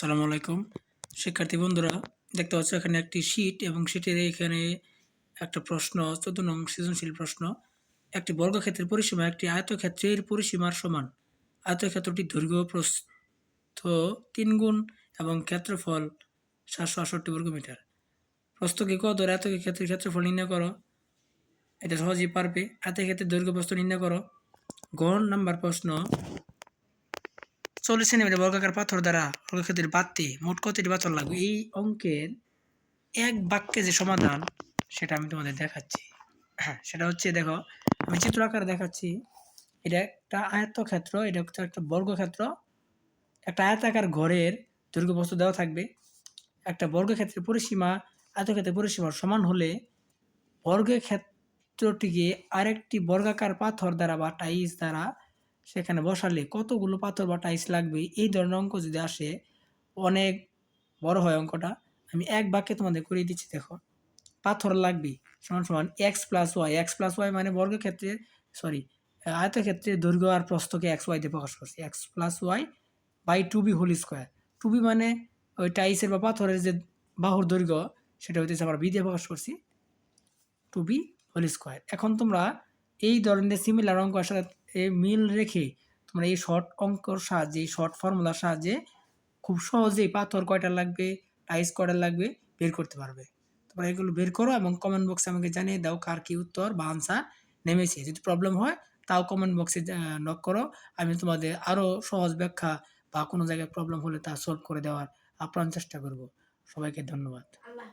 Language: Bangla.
আসসালামু আলাইকুম। শিক্ষার্থী বন্ধুরা, দেখতে পাচ্ছ এখানে একটি শীট এবং শীটের এখানে একটা প্রশ্ন, চোদ্দ নং সৃজনশীল প্রশ্ন। একটি বর্গক্ষেত্রের পরিসীমা একটি আয়তক্ষেত্রের পরিসীমার সমান। আয়তক্ষেত্রটি দৈর্ঘ্য, প্রস্থ তিন গুণ এবং ক্ষেত্রফল সাতশো আটষট্টি বর্গমিটার প্রস্থকে কত আয়তক্ষেত্রের ক্ষেত্রফল নির্ণয় করো। এটা সহজেই পারবে। আয়তক্ষেত্রের দৈর্ঘ্য, প্রস্থ নির্ণয় করো। গণ নাম্বার প্রশ্ন চল্লিশ সেন্টিমিটার বর্গাকার পাথর দ্বারা বর্গক্ষেত্রের বাড়তে মোট কতটি পাথর লাগবে? এই অঙ্কের এক বাক্যে যে সমাধান, সেটা আমি তোমাদের দেখাচ্ছি। হ্যাঁ সেটা হচ্ছে, দেখো, আমি চিত্র আকারে দেখাচ্ছি। এটা একটা আয়ত্তক্ষেত্র এটা হচ্ছে একটা বর্গক্ষেত্র। একটা আয়তাকার ঘরের দৈর্ঘ্য বস্তু দেওয়া থাকবে। একটা বর্গক্ষেত্রের পরিসীমা, আয়তক্ষেত্রের পরিসীমার সমান হলে বর্গক্ষেত্রটিকে আরেকটি বর্গাকার পাথর দ্বারা বা টাইলস দ্বারা সেখানে বসালে কতগুলো পাথর বা টাইলস লাগবে? এই ধরনের অঙ্ক যদি আসে, অনেক বড় হয় অঙ্কটা, আমি এক বাক্যে তোমাদের করিয়ে দিচ্ছি, দেখো। পাথর লাগবে, সমান সমান x plus y x plus y মানে বর্গক্ষেত্রের সরি আয়তক্ষেত্রের দৈর্ঘ্য আর প্রস্থকে এক্স ওয়াই দিয়ে প্রকাশ করছি। X plus y by two B whole square two B মানে ওই টাইসের বা পাথরের যে বাহুর দৈর্ঘ্য, সেটা হইতেছে আমরা বি দিয়ে প্রকাশ করছি টু বি হোল স্কোয়ার এখন তোমরা এই ধরনের সিমিলার অঙ্ক সাথে মিল রেখে তোমরা এই শর্ট অঙ্কর সাহায্যে, এই শর্ট ফর্মুলার সাহায্যে খুব সহজেই পাথর কয়টা লাগবে টাইস কয়টা লাগবে বের করতে পারবে। তোমরা এগুলো বের করো এবং কমেন্ট বক্সে আমাকে জানিয়ে দাও কার কি উত্তর বা আনসার নেমেছে। যদি প্রবলেম হয়, তাও কমেন্ট বক্সে নক করো। আমি তোমাদের আরও সহজ ব্যাখ্যা বা কোনো জায়গায় প্রবলেম হলে তা সলভ করে দেওয়ার আপ্রাণ চেষ্টা করব। সবাইকে ধন্যবাদ।